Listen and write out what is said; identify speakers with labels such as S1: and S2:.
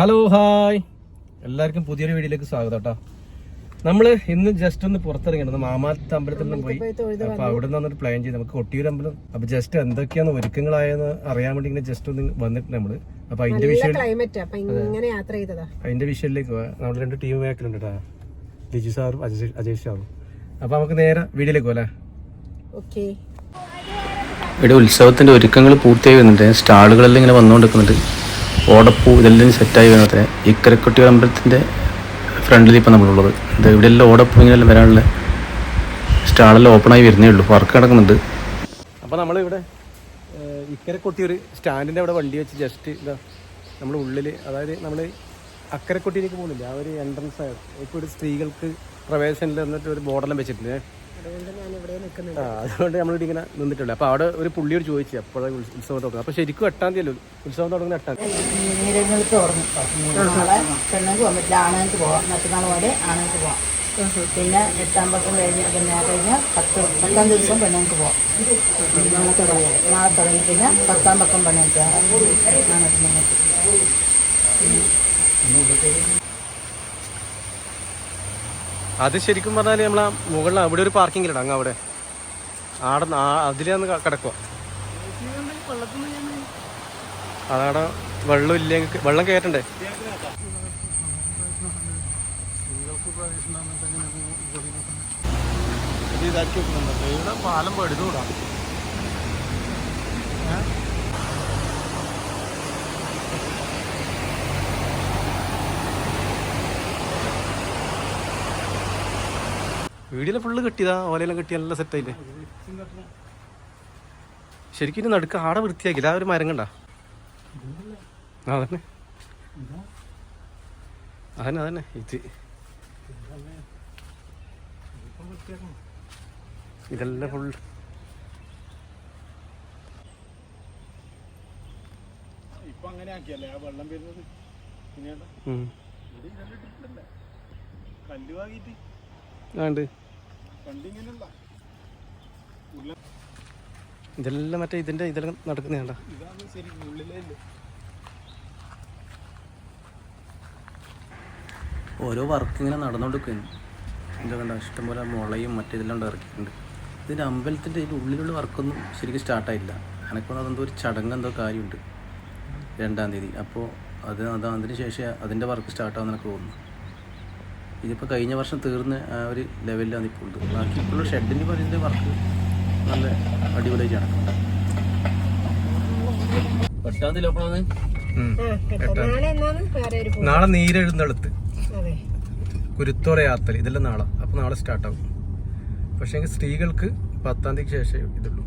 S1: Hello hi എല്ലാവർക്കും പുതിയൊരു വീഡിയോയിലേക്ക് സ്വാഗതം കേട്ടോ. നമ്മൾ ഇന്ന് ജസ്റ്റ് ഒന്ന് പുറത്തിറങ്ങിയത് മാമാത്ത അമ്പലത്തിൽ നിന്ന് പോയി അപ്പൊ അവിടെ നിന്ന് വന്നിട്ട് പ്ലാൻ ചെയ്ത്. നമുക്ക് കൊട്ടിയൂർ അമ്പലം അപ്പൊ ജസ്റ്റ് എന്തൊക്കെയാണ് ഒരുക്കങ്ങളായെന്ന് അറിയാൻ വേണ്ടി ഇങ്ങനെ ജസ്റ്റ് ഒന്ന് വന്നിട്ട് നമ്മൾ. അപ്പൊ അതിന്റെ വിഷയം
S2: ക്ലൈമറ്റ് അപ്പൊ ഇങ്ങനെ യാത്ര ചെയ്തതാ.
S1: അതിന്റെ വിഷയത്തിലേക്ക് പോവാ. നമ്മൾ രണ്ട് ടീം ബാക്കിലുണ്ട് കേട്ടോ. ലിജു സാറും അജയ് അജയ് സാറും അപ്പൊ നമുക്ക് നേരെ വീഡിയോയിലേക്ക് പോലെ
S2: ഓക്കെ
S3: ഇവിടെ ഉത്സവത്തിന്റെ ഒരുക്കങ്ങൾ പൂർത്തിയായി വരുന്നുണ്ട്. സ്റ്റാളുകളെല്ലാം ഇങ്ങനെ വന്നുകൊണ്ടിരിക്കുന്നുണ്ട്. ഓടപ്പൂ ഇതെല്ലാം സെറ്റായി വരുന്നത് ഇക്കരക്കുട്ടി അമ്പലത്തിന്റെ ഫ്രണ്ടിൽ ഇപ്പം നമ്മളുള്ളത്. ഇത് ഇവിടെയെല്ലാം ഓടപ്പൂ ഇങ്ങനെല്ലാം വരാനുള്ള സ്റ്റാളെല്ലാം ഓപ്പണായി വരുന്നേ ഉള്ളൂ. വർക്ക് നടക്കുന്നുണ്ട്.
S1: അപ്പോൾ നമ്മളിവിടെ ഇക്കരെ കൊട്ടിയൊരു സ്റ്റാൻഡിന്റെ അവിടെ വണ്ടി വെച്ച് ജസ്റ്റ് ഇതാ നമ്മൾ ഉള്ളിൽ അതായത് നമ്മൾ അക്കരക്കൊട്ടിയിലേക്ക് പോകുന്നില്ല? ആ ഒരു എൻട്രൻസ് ആണ് ഇപ്പോൾ ഒരു സ്ത്രീകൾക്ക് പ്രവേശനം എന്നിട്ട് ഒരു ബോർഡെല്ലാം വെച്ചിട്ടുണ്ട്
S2: അതുകൊണ്ട് ഞാൻ ഇവിടെ നിൽക്കുന്നുണ്ട്
S1: ആ അതുകൊണ്ട് നമ്മളിവിടെ ഇങ്ങനെ നിന്നിട്ടുണ്ട്. അപ്പോൾ അവിടെ ഒരു പുള്ളി ഒരു ചോദിച്ചു എപ്പോഴാണ് ഉത്സവം തുടങ്ങുക അപ്പോൾ ശരിക്കും എട്ടാം തീയതി അല്ലേ ഉത്സവം തുടങ്ങുന്ന എട്ടാം തീയതി.
S4: നീരങ്ങൾക്ക് തുറന്നു നാളെ പെണ്ണുങ്ങൾക്ക് പോകാൻ പറ്റില്ല ആണുങ്ങൾക്ക് പോവാം. മറ്റന്നാൾ പോലെ ആണുങ്ങൾക്ക് പോവാം. പിന്നെ എട്ടാം പക്കം കഴിഞ്ഞ് പിന്നെ കഴിഞ്ഞ പത്ത് പത്താം ദിവസം പെണ്ണുങ്ങൾക്ക് പോവാം. നാളെ തുടങ്ങി. നാളെ തുടങ്ങി കഴിഞ്ഞാൽ പത്താം പക്കം പെണ്ണുങ്ങൾക്ക് ആണ് പെണ്ണുങ്ങൾക്ക്.
S1: അത് ശരിക്കും പറഞ്ഞാൽ നമ്മളെ മുകളിൽ അവിടെ ഒരു പാർക്കിംഗ് ഇല്ല അങ്ങ് അവിടെ. ആടെ അതിലാണ് കിടക്കുക അതവിടെ വെള്ളം ഇല്ലെങ്കിൽ വെള്ളം കയറ്റണ്ടേ ഇതാക്കി പാലം പടുതുകൂടാ വീടിലെ ഫുള്ള് കെട്ടിയതാ. ഓലയെല്ലാം കെട്ടി നല്ല സെറ്റായില്ലേ ശരിക്കും ഇനി നടുക്ക് ആടെ വൃത്തിയാക്കില്ല ആ ഒരു മരം കണ്ട? അതന്നെ. അതന്നെ അതന്നെ. ഇത്. ഇതെല്ലാം ഫുൾ
S5: ഇപ്പൊ അങ്ങനെ ആക്കിയല്ലേ? ആ വെള്ളം വരുന്നത്. പിന്നെ
S1: ഉം.
S5: കല്ല് വാങ്ങിയിട്ട്.
S1: ആണ്ട് ഇതെല്ലാം മറ്റേ ഇതിന്റെ ഇതെല്ലാം
S5: നടക്കുന്നതാണ്
S3: ഓരോ വർക്ക് ഇങ്ങനെ നടന്നുകൊണ്ടിരിക്കുന്നു എന്താ കണ്ട? ഇഷ്ടംപോലെ മുളയും മറ്റേതെല്ലാം ഉണ്ട് ഇറക്കിയിട്ടുണ്ട്. ഇതിന്റെ അമ്പലത്തിന്റെ ഇതിന്റെ ഉള്ളിലുള്ള വർക്കൊന്നും ശരിക്കും സ്റ്റാർട്ടായില്ല എനക്കൊന്നും അതെന്തോ ഒരു ചടങ്ങ് എന്തോ കാര്യമുണ്ട്. രണ്ടാം തീയതി. അപ്പോൾ അത് അത് അതിന് ശേഷം അതിന്റെ വർക്ക് സ്റ്റാർട്ടാവുന്ന എനിക്ക് തോന്നുന്നു. ഇതിപ്പോൾ കഴിഞ്ഞ വർഷം തീർന്ന ആ ഒരു ലെവലിലാണ് ഇപ്പോൾ ഉള്ളത് ബാക്കി ഇപ്പോഴുള്ള ഷെഡിന് പറയുന്നത് വർക്ക് നല്ല അടിപൊളിയായിട്ട് നടക്കും എട്ടാം. തീയതി.
S2: നാളെ
S1: നീരെഴുന്നെടുത്ത് നീരെഴുന്നള്ളത്ത്. കുരുത്തോറ യാത്ര. ഇതെല്ലാം നാളെ. അപ്പോൾ നാളെ സ്റ്റാർട്ടാവും പക്ഷേ സ്ത്രീകൾക്ക് പത്താം തീയതിക്ക് ശേഷം ഇതുള്ളൂ.